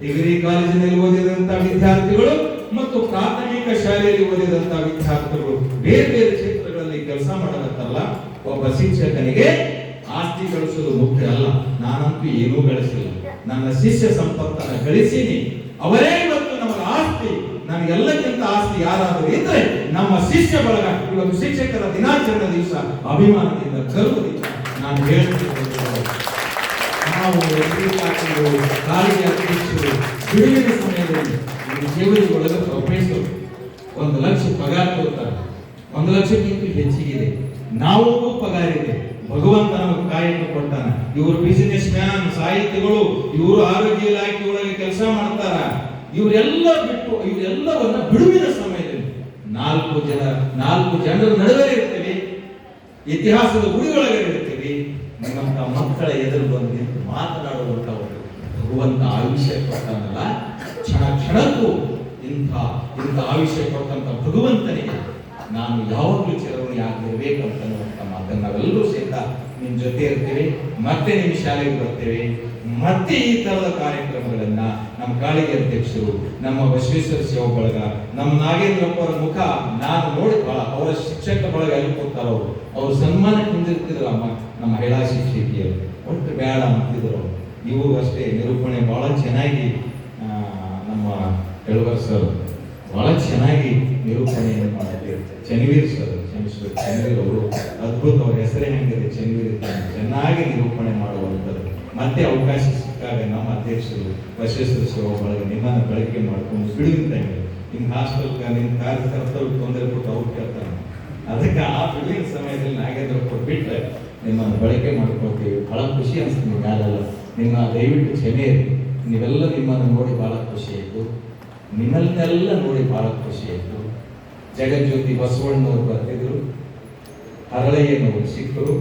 Degree ಕಾಲೇಜಿನಲ್ಲಿ ಓದಿದಂತ ವಿದ್ಯಾರ್ಥಿಗಳು ಮತ್ತು ಪ್ರಾಥಮಿಕ ಶಾಲೆಯಲ್ಲಿ ಓದಿದಂತ ವಿದ್ಯಾರ್ಥಿಗಳು ಬೇರೆ ಬೇರೆ ಕ್ಷೇತ್ರಗಳಲ್ಲಿ ಕೆಲಸ ಮಾಡಕತ್ತಲ್ಲ, ಒಬ್ಬ ಶಿಕ್ಷಕನಿಗೆ ಆಸ್ತಿ ಗಳಿಸೋದು ಮುಖ್ಯ ಅಲ್ಲ. ನಾನಂತೂ ಏನೂ ಗಳಿಸಿಲ್ಲ. ನನ್ನ ಶಿಷ್ಯ ಸಂಪತ್ತನ್ನ ಗಳಿಸೀನಿ. ಅವರೇ ಇವತ್ತು ನಮ್ಮ ಆಸ್ತಿ. ನನಗೆಲ್ಲಕ್ಕಿಂತ ಆಸ್ತಿ ಯಾರಾದರೂ ಇದ್ರೆ ನಮ್ಮ ಶಿಷ್ಯ ಬಳಗ, ಇವತ್ತು ಶಿಕ್ಷಕರ ದಿನಾಚರಣೆ ದಿವಸ ಅಭಿಮಾನದಿಂದ ಗರ್ವದಿಂದ ನಾನು ಹೇಳ್ತೀನಿ. ನಾವು ಎದುರಿಕಾಟಗಳು ಕಾಲಿಗೆ ಅಧ್ಯಕ್ಷರು ಬಿಡುವಿನ ಸಮಯದಲ್ಲಿ ಜೀವನದ ಒಳಗೆ ಪ್ರೊಫೆಸರ್ ಒಂದು ಲಕ್ಷ ಪಗಾರ ಕೊಡ್ತಾರೆ. ಒಂದು ಲಕ್ಷಕ್ಕಿಂತ ಹೆಚ್ಚಿಗಿದೆ. ನಾವು ಪಗಾರ ಇದೆ. ಭಗವಂತ ನಮಗೆ ಕಾಯನ್ನು ಕೊಟ್ಟಾನ. ಇವರು ಬಿಸಿನೆಸ್ ಮ್ಯಾನ್ ಸಾಹಿತ್ಯಗಳು ಇವರು ಆರೋಗ್ಯ ಇಲಾಖೆ ಒಳಗೆ ಕೆಲಸ ಮಾಡ್ತಾರ. ಇವರೆಲ್ಲ ಬಿಟ್ಟು, ಇವರೆಲ್ಲವನ್ನ ಬಿಡುವಿನ ಸಮಯದಲ್ಲಿ ನಾಲ್ಕು ಜನ, ನಾಲ್ಕು ಜನರ ನಡುವೆ ಇರ್ತೀವಿ. ಇತಿಹಾಸದ ಗುಡಿಯೊಳಗೆ ಇರ್ತೀವಿ. ನಿಮ್ಮಂತ ಮಕ್ಕಳ ಎದುರು ಬಂದು ಒಂದು ಭಗವಂತ ಆಯುಷ್ಯ ಕೊಟ್ಟನಲ್ಲ ಕ್ಷಣ ಕ್ಷಣಕ್ಕೂ ಇಂಥ ಇಂಥ ಆಯುಷ್ಯ ಕೊಟ್ಟಂತ ಭಗವಂತನಿಗೆ ನಾನು ಯಾವಾಗಲೂ ಚಿರಋಣಿ ಆಗಿರಬೇಕು ಅಂತ ಮಾತನ್ನು ನಾವೆಲ್ಲರೂ ಸಹಿತ ನಿಮ್ಮ ಜೊತೆ ಇರ್ತೇವೆ. ಮತ್ತೆ ನಿಮ್ಮ ಶಾಲೆಗೆ ಬರ್ತೇವೆ. ಮತ್ತೆ ಈ ತರದ ಕಾರ್ಯಕ್ರಮಗಳನ್ನ ನಮ್ಮ ಕಾಳಿಗೆ ಅಧ್ಯಕ್ಷರು, ನಮ್ಮ ಬಸವೇಶ್ವರ ಸೇವಾ ಬಳಗ ನಮ್ಮ ನಾಗೇಂದ್ರಪ್ಪ ಅವರ ಮುಖ ನಾನು ನೋಡಿ ಬಹಳ ಅವರ ಶಿಕ್ಷಕ ಬಳಗ ಎಲ್ಲಿ ಕೊಡ್ತಾರ ಅವರು. ಅವ್ರು ಸನ್ಮಾನ ಹೊಂದಿರ್ತಿದ್ರು ಅಮ್ಮ, ನಮ್ಮ ಮಹಿಳಾ ಶಿಕ್ಷಕಿಯರು ಒಟ್ಟು ಬೇಡ ಅಂತಿದ್ರು. ಇವರು ಅಷ್ಟೇ ನಿರೂಪಣೆ ಬಹಳ ಚೆನ್ನಾಗಿ ನಮ್ಮ ಎಳುವರ್ ಸರ್. ಬಹಳ ಚೆನ್ನಾಗಿ ನಿರೂಪಣೆಯನ್ನು ಮಾಡಿದ್ರು ಚನ್ವೀರ್ ಸರ್ ಚನ್ವೀರ್ ಚನ್ವೀರ್ ಅವರು ಅದ್ಭುತ ಅವ್ರ ಹೆಸರೇ ಹೆಂಗಿದೆ ಇದ್ದಾನೆ. ಚೆನ್ನಾಗಿ ನಿರೂಪಣೆ ಮಾಡುವಂಥದ್ದು ಮತ್ತೆ ಅವಕಾಶ ಸಿಕ್ಕಾಗ ನಮ್ಮ ಅಧ್ಯಕ್ಷರು ಬಸವೇಶ್ವರ ಸೇವಾ ಬಳಗ ನಿಮ್ಮನ್ನು ಬಳಕೆ ಮಾಡ್ಕೊಂಡು ಬಿಡುವಿನ ಹೇಳಿ ನಿಮ್ಮ ಹಾಸ್ಟೆಲ್ ನಿಮ್ಮ ಕಾರ್ಯಕರ್ತರು ತೊಂದರೆ ಕೊಟ್ಟು ಅವ್ರು ಕೇಳ್ತಾರೆ ಅದಕ್ಕೆ ಆ ಬಿಡುವಿನ ಸಮಯದಲ್ಲಿ ನಾಗೇಂದ್ರ ಕೊಟ್ಬಿಟ್ರೆ ನಿಮ್ಮನ್ನು ಬಳಕೆ ಮಾಡ್ಕೊಳ್ತೀವಿ ಬಹಳ ಖುಷಿ ಅನಿಸ್ತೀನಿ ಯಾರೆಲ್ಲ ನಿಮ್ಮ ದಯವಿಟ್ಟು ಇರಲಿ ನೀವೆಲ್ಲ ನಿಮ್ಮನ್ನು ನೋಡಿ ಬಹಳ ಖುಷಿ ಆಯಿತು ನಿಮ್ಮನ್ನೆಲ್ಲ ನೋಡಿ ಬಹಳ ಖುಷಿ ಆಯಿತು. ಜಗಜ್ಯೋತಿ ಬಸವಣ್ಣವರು ಬರ್ತಿದ್ರು. ಹರಳೆಯನ್ನು ಸಿಕ್ಕರು.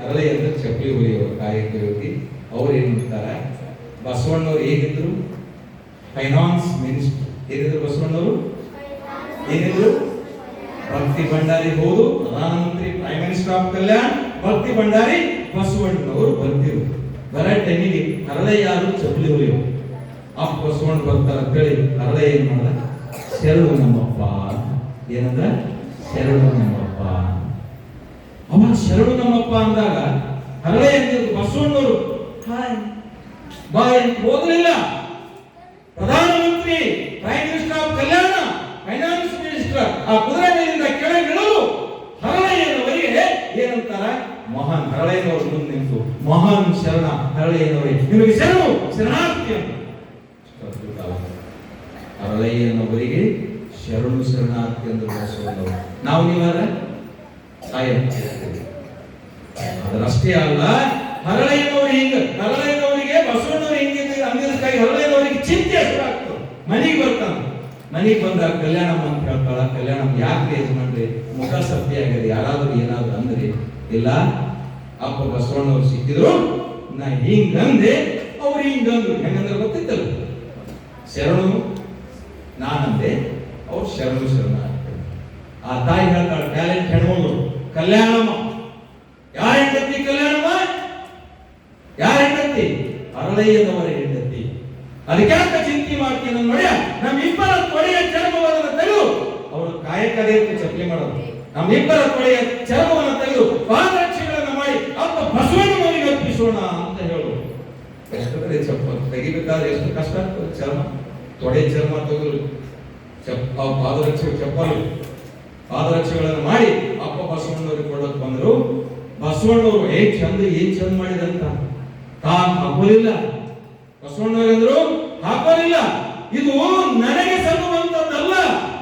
ಹರಳೆ ಅಂದ್ರೆ ಚಪ್ಪಲಿ ಹುಲಿಯವರು ಯೋಗಿ ಅವ್ರು ಏನು ಮಾಡ್ತಾರೆ? ಬಸವಣ್ಣವ್ರು ಹೇಗಿದ್ರು? ಫೈನಾನ್ಸ್ ಮಿನಿಸ್ಟರ್ ಏನಿದ್ರು ಬಸವಣ್ಣವರು ಏನಿದ್ರು? ಭಕ್ತಿ ಭಂಡಾರಿ. ಹೌದು, ಪ್ರಧಾನಮಂತ್ರಿ ಪ್ರೈಮ್ ಮಿನಿಸ್ಟರ್ ಆಫ್ ಕಲ್ಯಾಣ್, ಭಕ್ತಿ ಭಂಡಾರಿ ಬಸವಣ್ಣನವರು ಬಂದಿರು ಬರೋ ಟೈಮಿಗೆ ಹರಳೆ ಯಾರು? ಚಪ್ಪಲಿ ಹುಲಿಯವರು. ಅಪ್ಪ ಬಸವಣ್ಣ ಬರ್ತಾರ ಅಂತೇಳಿ ಅರಳೆ ಏನು ಮಾಡ್ದ? ಶರಣು ನಮ್ಮಪ್ಪ. ಏನಂದ್ರೆ? ಶರಣು ನಮ್ಮಪ್ಪ. ಅವಾಗ ಶರಣು ನಮ್ಮಪ್ಪ ಅಂದಾಗ ಹರಳೆ ಎಂದಿದ್ದು ಬಸವಣ್ಣವರು. ಹಾಯ್. ಬಾಯ್ ಹೋಗಲಿಲ್ಲ. ಪ್ರಧಾನಮಂತ್ರಿ ಪ್ರೈಮ್ ಮಿನಿಸ್ಟರ್ ಆಫ್ ಕಲ್ಯಾಣ ಫೈನಾನ್ಸ್ ಮಿನಿಸ್ಟರ್ ಆ ಕುದುರೆ ಮೇಲಿಂದ ಕೆಳಗಿಳಲು ಹರಳೆಯನವರಿಗೆ ಏನಂತಾರ? ಮಹಾನ್ ಹರಳೆಯನವರು ಮುಂದೆ ನಿಂತು ಮಹಾನ್ ಶರಣ ಹರಳೆಯನವರಿಗೆ ನಿಮಗೆ ಶರಣು ಶರಣಾರ್ಥಿ ಅಂತ. ಹರಳೆಯನವರಿಗೆ ಶರಣು ಶರಣಾರ್ಥಿ ಎಂದು ಬಸವಣ್ಣವರು ನಾವು ನೀವಾರ ಅದರಷ್ಟೇ ಅಲ್ಲ ಹರಳೆಯನವರು ಹಿಂಗ ಹರಳೆಯನವರಿಗೆ ಬಸವಣ್ಣವರು ಹಿಂಗೆ ಅಂದಿದ್ದಕ್ಕಾಗಿ ಹರಳೆಯನವರಿಗೆ ಚಿಂತೆ ಹೆಸರಾಗ್ತದೆ ಮನೆಗೆ ಬರ್ತಾನ. ಮನೆಗೆ ಬಂದಾಗ ಕಲ್ಯಾಣ ಅಂತ ಹೇಳ್ತಾಳ. ಕಲ್ಯಾಣ ಯಾಕೆ ಯಜಮಾನ್ರಿ ಮುಖ ಸತ್ಯ ಆಗಿದೆ ಯಾರಾದ್ರೂ ಏನಾದ್ರು ಅಂದ್ರೆ. ಇಲ್ಲ, ಅಪ್ಪ ಬಸವಣ್ಣವ್ರು ಸಿಕ್ಕಿದ್ರು. ನಾ ಹಿಂಗಂದೆ, ಅವ್ರು ಹಿಂಗಂದ್ರು. ಹೆಂಗಂದ್ರೆ ಗೊತ್ತಿತ್ತಲ್ಲ? ಶರಣು ನಾನಂದೆ ಅವ್ರು ಶರಣು ಶರಣ ಆ ತಾಯಿ ಹೇಳ್ತಾಳೆ ಟ್ಯಾಲೆಂಟ್ ಹೆಣ್ಮಗಳು ಕಲ್ಯಾಣಮ್ಮ. ಯಾರ ಹೆಂಡತಿ ಕಲ್ಯಾಣಮ್ಮ? ಯಾರ ಹೆಂಡತಿ? ಅರಳಯ್ಯನವರ ಹೆಂಡತಿ. ಅದಕ್ಯಾಕ ಚಿಂತೆ ಮಾಡ್ತೀನಿ ನೋಡಿ ನಮ್ಮ ಇಬ್ಬರ ತೊಡೆಯ ಚರ್ಮವನ್ನು ತೆಗೆದು ಅವರು ಕಾಯಕದೇ ಚಪ್ಪಲಿ ಮಾಡೋದು. ನಮ್ಮ ಇಬ್ಬರ ತೊಡೆಯ ಚರ್ಮವನ್ನು ತೆಗೆದು ಪಾದರಕ್ಷೆಗಳನ್ನು ಮಾಡಿ ಅಪ್ಪ ಬಸವಣ್ಣನವರಿಗೆ ಅರ್ಪಿಸೋಣ ಅಂತ ಹೇಳು. ಎಷ್ಟು ಚಪ್ಪ ತೆಗಿಬೇಕಾದ್ರೆ ಎಷ್ಟು ಕಷ್ಟ ಆಗ್ತದೆ ಚರ್ಮ? ತೊಡೆ ಚರ್ಮ ತೆಗೆದು ಆ ಪಾದರಕ್ಷೆ ಚಪ್ಪಲು. ಪಾದರಕ್ಷೆಗಳನ್ನು ಮಾಡಿ ಅಪ್ಪ ಬಸವಣ್ಣವ್ರಿಗೆ ಕೊಡೋಕೆ ಬಂದರು. ಬಸವಣ್ಣವರು ಏನ್ ಚಂದ ಏನ್ ಚಂದ ಮಾಡಿದಂತ. ತಾ ಹಾಕೋಲಿಲ್ಲ. ಬಸವಣ್ಣವ್ರು ಅಂದ್ರು, ಹಾಕೋಲಿಲ್ಲ. ಇದು ನನಗೆ ಸಲ್ಲುವಂತದ್ದಲ್ಲ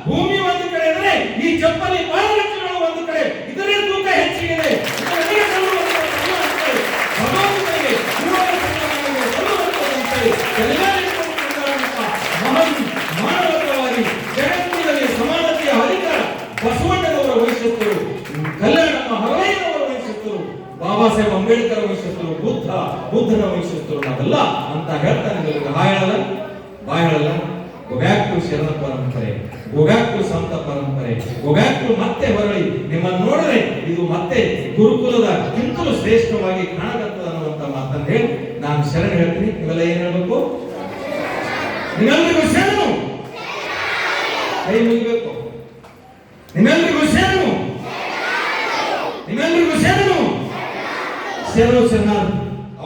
ಭೂಮಿ ಒಂದು ಕಡೆ ಅಂದ್ರೆ ಈ ಚಪ್ಪಲಿ ಪಾದರಕ್ಷೆಗಳು ಒಂದು ಕಡೆ ಇದರ ತೂಕ ಹೆಚ್ಚಿಗಿದೆ ಇದು ನನಗೆ ಸಲ್ಲುವಂತದ್ದಲ್ಲ ಅಂತೇಳಿ ಭಗವಂತನಿಗೆ ಇವುಗಳ ಸಲ್ಲುವಂತದ್ದು ಸಲ್ಲುವಂತದ್ದಂತೇಳಿ ಎಲ್ಲರಿಗೂ ಕೊಟ್ಟಿರುವಂತ ಮಹಾನ್ ಮಾನವತಾವಾದಿ ಜಗತ್ತಿನಲ್ಲಿ ಸಮಾನತೆಯ ಅಧಿಕಾರ ಬಸವಣ್ಣನವರ ವಹಿಸುತ್ತರು ಕಲ್ಯಾಣಮ್ಮ ಹರಳಯ್ಯನವರ ವಹಿಸುತ್ತರು ಬಾಬಾ ಸಾಹೇಬ್ ವಹಿಸುತ್ತರು ಬುದ್ಧ, ಬುದ್ಧನ ವಹಿಸುತ್ತರು ನಾವೆಲ್ಲ ಅಂತ ಹೇಳ್ತಾನೆ ನಿಮಗೆ ಹಾಯಳಲ್ಲ ಬಾಯಳಲ್ಲ. ಗೋಬ್ಯಾಕ್ ಟು ಶರಣ ಪರಂಪರೆ ಒಬ್ಯಾಕ್ಟು ಸಂತ ಪರಂಪರೆ ಒಬ್ಯಾಕ್ಟು ಮತ್ತೆ ಹೊರಳಿ. ನಿಮ್ಮನ್ನು ನೋಡಿದ್ರೆ ಇದು ಮತ್ತೆ ಗುರುಕುಲದ ಕಿಂತಲೂ ಶ್ರೇಷ್ಠವಾಗಿ ಕಾಣಕತ್ತದ ಅನ್ನುವಂತ ಮಾತನ್ನು ಹೇಳಿ ನಾನು ಶರಣ ಹೇಳ್ತೀನಿ. ಇವೆಲ್ಲ ಏನ್ ಹೇಳಬೇಕು? ನಿಮ್ಮೆಲ್ಲರಿಗೂ ಶರಣು ಕೈ ಮುಗಿಬೇಕು ನಿಮ್ಮೆಲ್ಲರಿಗೂ ಶರಣು ನಿಮ್ಮೆಲ್ಲರಿಗೂ ಶರಣು ಶರಣಾರ್ಥಿ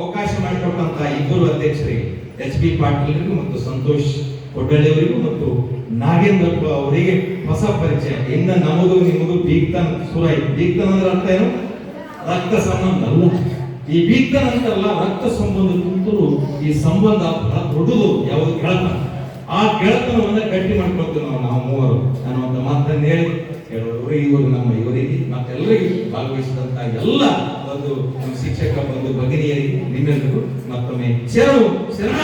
ಅವಕಾಶ ಮಾಡಿಕೊಟ್ಟಂತ ಇಬ್ಬರು ಅಧ್ಯಕ್ಷರಿಗೆ ಎಚ್ ಪಿ ಪಾಟೀಲ್ರಿಗೂ ಮತ್ತು ಸಂತೋಷ್ ಕೊಡ್ಡಳ್ಳಿಯವರಿಗೂ ಮತ್ತು ನಾಗೇಂದ್ರಪ್ಪ ಅವರಿಗೆ ಹೊಸ ಪರಿಚಯ. ಇನ್ನ ನಮಗೂ ನಿಮಗೂ ಬೀಗ್ತನ ಸುರ ಬೀಗ್ತನ ಅಂದ್ರೆ ಅರ್ಥ ಏನು? ರಕ್ತ ಸಂಬಂಧ ಅಲ್ಲ. ಈ ಬೀಗ್ತನ ಅಂತಲ್ಲ ರಕ್ತ ಸಂಬಂಧ ಕುಂತರು ಈ ಸಂಬಂಧ ಬಹಳ ದೊಡ್ಡದು. ಯಾವುದು ಗೆಳತನ ಆ ಗೆಳತನವನ್ನ ಗಟ್ಟಿ ಮಾಡ್ಕೊಳ್ತೀವಿ ನಾವು ನಾವು ಮೂವರು. ನಾನು ಒಂದು ಮಾತನ್ನು ಹೇಳಿ ಕೆಲವರು ಇವರು ನಮ್ಮ ಇವರಿಗೆ ಮತ್ತೆಲ್ಲರಿಗೂ ಭಾಗವಹಿಸಿದಂತ ಎಲ್ಲ ಒಂದು ಶಿಕ್ಷಕ ಬಂದು ಭಗಿನಿಯರಿಗೆ ನಿಮ್ಮೆಲ್ಲರಿಗೂ ಮತ್ತೊಮ್ಮೆ. ಶರಣು ಶರಣ.